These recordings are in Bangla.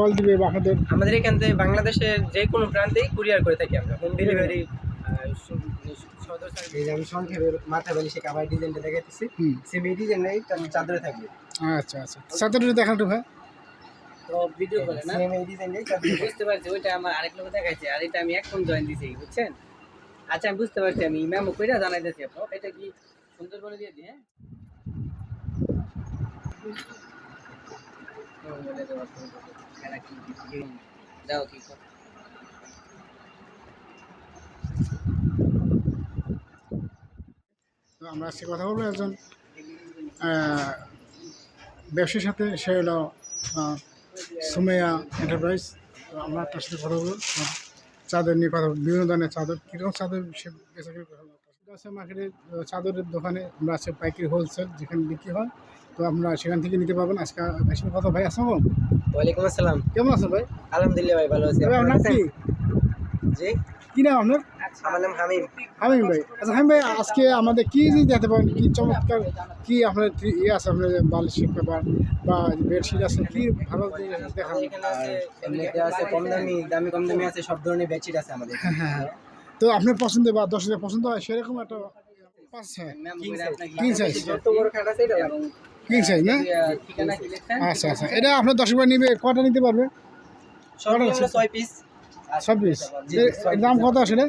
বল দিবে বা আপনাদের আমাদের এখান থেকে বাংলাদেশের যে কোনো প্রান্তেই কুরিয়ার করে থাকি আমরা। হোম ডেলিভারি এই যে আমি সংক্ষেপে মাথা বালিশে কাবার ডিজাইনটা দেখাইতেছি। হুম। সেম এই ডিজাইনটাই চাদরে থাকবে। আচ্ছা আচ্ছা। দেখান ভাই। তো ভিডিও করে না? সেম এই ডিজাইনটাই চাদরে। বুঝতে পারছি ওইটা আমার আরেক লোক দেখাইছে আর এটা আমি এখন জয়েন দিছি বুঝছেন? আচ্ছা আমি বুঝতে পারছি আমি মেমো কইরা জানাইতেছি আপনার এটা কি সুন্দর করে দিয়ে দিই দাও কি আমরা আজকে কথা বলব একজন ব্যবসার সাথে সে হলো সুমেয়া এন্টারপ্রাইজ আমরা তার সাথে কথা বলব। চাদর নিয়ে কথা বিভিন্ন ধরনের চাদর। কীরকম চাদর সে কথা বলব আহ, চাদরের দোকানে আমরা আছে পাইকারি হোলসেল যেখানে বিক্রি হয়। তো আপনারা সেখান থেকে নিতে পারবেন আজকে ভাইয়ের কথা ভাই? আসসালাম ওয়ালাইকুম আসসালাম। কেমন আছেন ভাই? আলহামদুলিল্লাহ ভাই ভালো আছি। ভাই আপনার নাম কি? জি। কি নাম আপনার? আমার নাম হামিম। হামিম ভাই। আচ্ছা হামিম ভাই আজকে আমাদের কি জিনিস দেখতে পারেন কি চমৎকার কি আপনার ইয়ে আছে আপনার বালিশ পেপার বা বেডশিট আছে? কি ভালো দেখান? আছে এমনিতে আছে কম দামি দামি কম দামি আছে সব ধরনের বেডশিট আছে আমাদের। হ্যাঁ হ্যাঁ হ্যাঁ। তো আপনার পছন্দ বা দশ হাজার পছন্দ হয় সেরকম একটা পাঁচ হ্যাঁ King size। যত বড় খাট আছে এটা কিং সাইজ না? আচ্ছা আচ্ছা। এটা আপনার দশ বার নিবে কটা নিতে পারবে? ছয় পিস পিস এর দাম কত আসলে?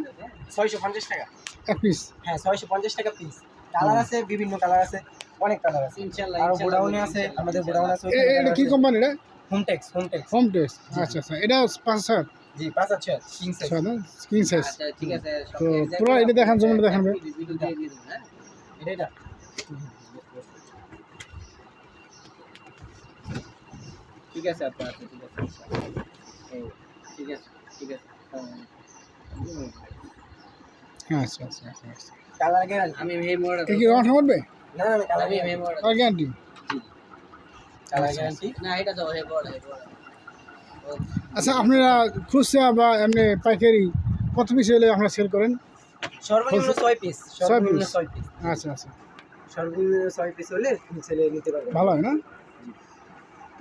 ছয়শো পঞ্চাশ টাকা। এক পিস হ্যাঁ ছয়শো পঞ্চাশ টাকা পিস কালার আছে বিভিন্ন কালার আছে অনেক কালার আছে। ইনশাআল্লাহ আরও গোডাউনে আছে আমাদের গোডাউন আছে এটা কি কোম্পানি এটা হোমটেক্স হোমটেক্স হোম টেস্ট আচ্ছা আচ্ছা। এটা পাঁচ হাজার জি পাঁচ আছে কিং সাইজ কিং আচ্ছা ঠিক আছে। তো পুরো এটা দেখান জমিটা দেখান ভাই। এটা এটা। ঠিক আছে আপনার আচ্ছা ঠিক আছে। ঠিক আছে ঠিক আছে। আচ্ছা আচ্ছা আচ্ছা আচ্ছা। কালার গ্যারান্টি আমি এই মোড়া কি রং ঠাকুর না না কালার আমি এই মোড়া আর গ্যারান্টি কালার গ্যারান্টি না এটা তো হে বড় হে বড়। আচ্ছা আপনারা খুচরা বা এমনি পাইকারি কত পিস হলে আপনারা সেল করেন? সর্বনিম্ন ছয় পিস সর্বনিম্ন? ছয় পিস আচ্ছা আচ্ছা। সর্বনিম্ন ছয় পিস হলে ছেলে নিতে ভালো হয় না?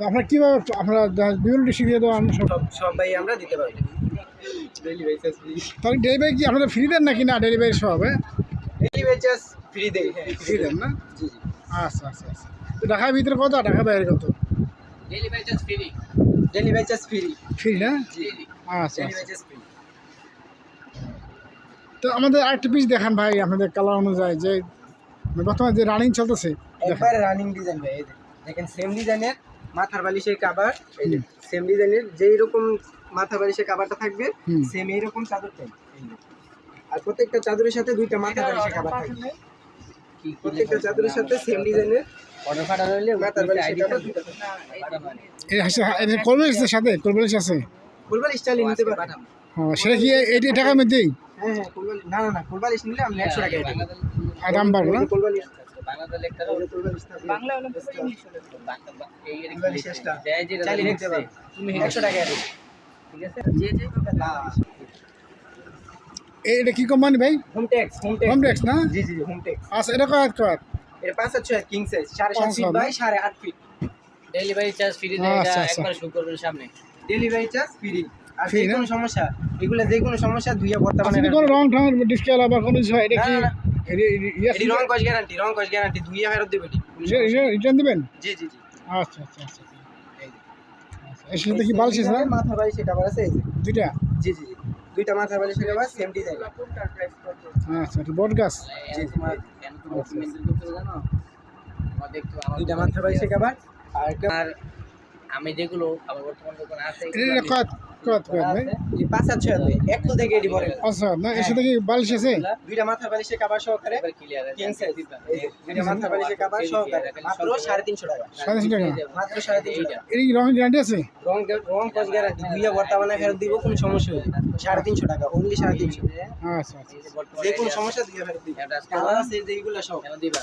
আপনারা কীভাবে আপনারা বিভিন্ন সব সব সবাই আমরা দিতে ফ্রি তাহলে ডেলিভারি কি আপনারা ফ্রি দেন নাকি না ডেলিভারি সব হ্যাঁ ডেলি বেসিস ফ্রি দেই ফ্রি দেন না? আচ্ছা আচ্ছা আচ্ছা। তো ঢাকার ভিতরে কত? ঢাকা বাইরে কত? Daily by just free daily basis free free না? জি আচ্ছা আচ্ছা। তো আমাদের আরেকটা পিস দেখান ভাই আপনাদের কালার অনুযায়ী। যে বর্তমানে যে রানিং চলতেছে রানিং ডিজাইন ভাই দেখেন সেম ডিজাইনের মাথার বালিশের কাভার এই যে সেম ডিজাইনের যেই রকম মাথার বালিশের কাভারটা থাকবে সেম এই রকম চাদরটাই এই আর প্রত্যেকটা চাদরের সাথে দুইটা মাথার বালিশের কাভার থাকবে প্রত্যেকটা চাদরের সাথে সেম ডিজাইনের থাকবে। কোলবেলিশের সাথে কোলবেলিশ আছে নিতে পারবেন সেটা কি মধ্যেই হ্যাঁ হ্যাঁ না না না নিলে আমি একশো টাকা আর দাম বাড়বে না বাংলা হলো ইংলিশ হলো। তুমি টাকা ঠিক আছে? যে যে এটা কি কোম্পানি ভাই? না? জি জি আচ্ছা এটা কিং সাইজ সাত পাঁচ ফিট হবে। বাই সাড়ে আট ফিট ডেলিভারি চার্জ ফ্রি দেয় এটা। একবার শুরু করবেন সামনে। ডেলিভারি চার্জ ফ্রি আর যে কোনো সমস্যা এগুলো যে কোনো সমস্যা ধুইয়া বর্তমানে আচ্ছা কোনো রং ঠং ডিসকাল আবার কোনো কিছু হয় এটা কি না, না, এটি রং কস গ্যারান্টি রং কস গ্যারান্টি ধুইয়া ফেরত দেবে এটি দিবেন? জি জি জি। আচ্ছা আচ্ছা আচ্ছা আচ্ছা। বালিশ আছে? না মাথা বালিশ এটা আবার আছে এই দুইটা? জি জি জি। দুইটা মাথা বালিশ এটা আবার সেম ডিজাইন আচ্ছা এটা বট গাছ? জি দুইটা মাথা বালিশ এটা আবার? আর একটা আমি যেগুলো আমার বর্তমান দোকানে আছে কয় ভাই এই এক থেকে আচ্ছা না এর সাথে কি বালিশ আছে। দুইটা মাথা বালিশের কাবার সহকারে এবার ক্লিয়ার আছে। কিং সাইজ দুইটা মাথা সহকারে। মাত্র তিনশো টাকা। সাড়ে তিনশো টাকা। মাত্র সাড়ে তিনশো টাকা। এর কি গ্যারান্টি আছে? রং রং কস গ্যারান্টি দুইয়া বর্তমানে ফেরত দিব কোনো সমস্যা হবে সাড়ে তিনশো টাকা অনলি সাড়ে তিনশো। আচ্ছা আচ্ছা যে কোনো সমস্যা দুইয়া ফেরত দিব। এটা কালার আছে যেগুলো সব। দিবা।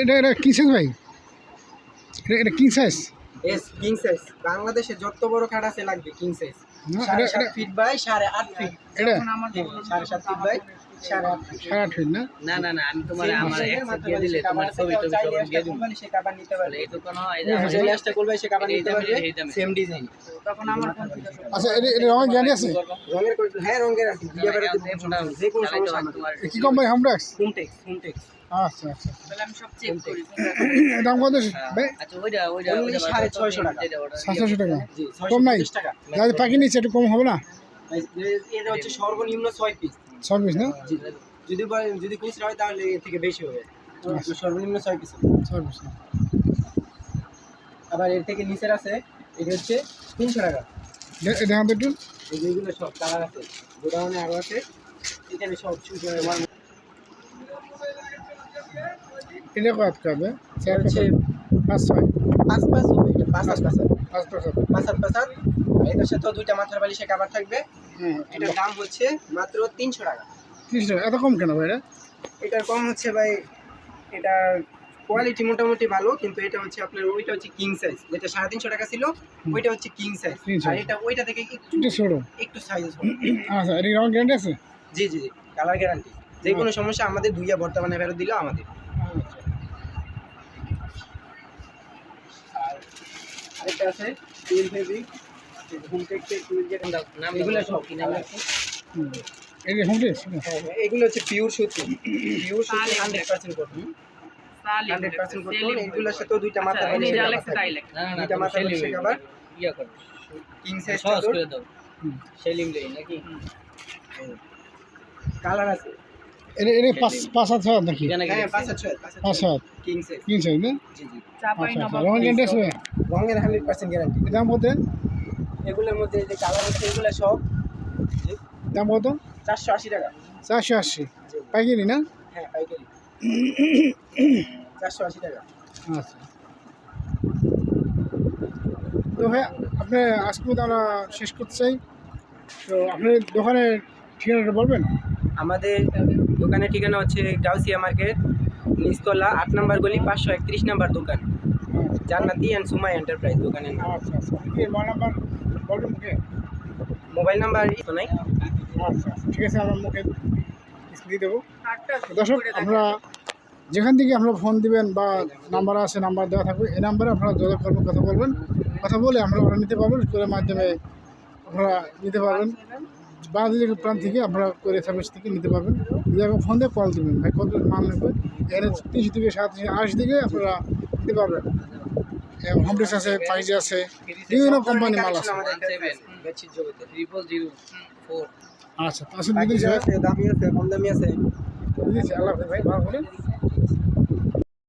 এটা এটা কি সাইজ ভাই? এটা এটা king size S king size বাংলাদেশে যত বড় খাট আছে লাগবে কিং সাইজ না, সাড়ে সাত ফিট বাই সাড়ে আট ফিট হ্যাঁ, সাড়ে সাত ফিট বাই সাড়ে আট ফিট সাড়ে আট ফিট আচ্ছা আচ্ছা আচ্ছা। তাহলে আমি সব চেক করি। দাম কত আচ্ছা ওইটা ওইটা ওইটা সাড়ে ছয়শো টাকা। যেটা order সাতশো টাকা? কম নাই? 650 পাখি নিচ্ছে একটু কম হবে না? এটা হচ্ছে সর্বনিম্ন ছয় পিস পিস না? যদি যদি খুচরা হয় তাহলে এর থেকে বেশি হবে। সর্বনিম্ন ছয় পিস পিস আবার এর থেকে নিচের আছে এটা হচ্ছে তিনশো টাকা। দে- দেখান তো একটু। এই সব কালার আছে। গোডাউনে আরও আছে। এখানে সব এটা কত করবে চার এটা হচ্ছে পাঁচ ছয়? পাঁচ পাঁচ হবে এটা পাঁচ পাঁচ পাঁচ পাঁচ পাঁচ পাঁচ এটার সাথেও দুইটা মাথার বালিশে কাবার থাকবে। হ্যাঁ এটার দাম হচ্ছে মাত্র তিনশো টাকা। তিরিশ টাকা। এত কম কেন ভাই এটা? এটার কম হচ্ছে ভাই এটার কোয়ালিটি মোটামুটি ভালো কিন্তু এটা হচ্ছে আপনার ওইটা হচ্ছে কিং সাইজ যেটা সাড়ে তিনশো টাকা ছিল ওইটা হচ্ছে কিং সাইজ আর এটা ওইটা থেকে একটু ছোটো। একটু সাইজ আচ্ছা এটা রঙ গ্যারান্টি আছে? জি জি জি। কালার গ্যারান্টি যে কোনো সমস্যা আমাদের দুইয়া বর্তমানে ফেরত দিলেও আমাদের। আরেকটা আছে ফেব্রিক হোমটেক্সের নাম এগুলো সব। কি নাম আছে? হুম। এটা হোমডেক্স হ্যাঁ হ্যাঁ এগুলো হচ্ছে পিওর সুতি। পিওর সুতি hundred percent cotton hundred percent cotton এগুলোর সাথেও দুইটা মাথা আচ্ছা, দুইটা মাথা। ইয়া কিং সাইজ করে দাও। সেলিম লই নাকি? কালার আছে। এটা এটা পাঁচ পাঁচ নাকি হ্যাঁ পাঁচ কিং সাইজ তিন সাইজ না? জি জি। আচ্ছা আচ্ছা। রঙের গ্যারান্টি আছে ভাই? রঙের হান্ড্রেড পার্সেন্ট গ্যারান্টি দাম কত? এগুলোর মধ্যে যে কালার আছে এগুলো সব দাম কত? চারশো আশি টাকা। চারশো আশি। জি। পাইকারি না? হ্যাঁ পাইকারি। চারশো আশি টাকা। আচ্ছা। তো ভাই আপনি আজকে আমরা শেষ করতে চাই। তো আপনার দোকানের ঠিকানাটা বলবেন? আমাদের দোকানের ঠিকানা হচ্ছে গাউসিয়া মার্কেট। নিচতলা আট নম্বর গলি পাঁচশো একত্রিশ নম্বর দোকান। জান্নাতি অ্যান্ড সুমাই এন্টারপ্রাইজ দোকানের নাম। আচ্ছা আচ্ছা। মোবাইল নাম্বার বলবেন মুখে মোবাইল নাম্বার তো নাই। আচ্ছা ঠিক আছে আমরা মুখে দিয়ে দেবো। দর্শক আমরা যেখান থেকে আপনারা ফোন দিবেন বা নাম্বার আছে নাম্বার দেওয়া থাকবে এই নাম্বারে আপনারা যোগাযোগ করবেন কথা বলবেন। কথা বলে আমরা ওরা নিতে পারবেন স্কুলের মাধ্যমে আপনারা নিতে পারবেন। বাংলাদেশের প্রান্ত থেকে আপনারা করে সার্ভিস থেকে নিতে পারবেন। যদি এখন ফোন দিয়ে কল দেবেন। ভাই কত মাল নেবে? এখানে তিনশো থেকে সাত আশি থেকে আপনারা নিতে পারবেন। হোম ড্রেস আছে ফাইজি আছে বিভিন্ন কোম্পানি মাল আছে। আচ্ছা আছে দামি আছে কম দামি আছে। আল্লাহ ভাই ভালো করে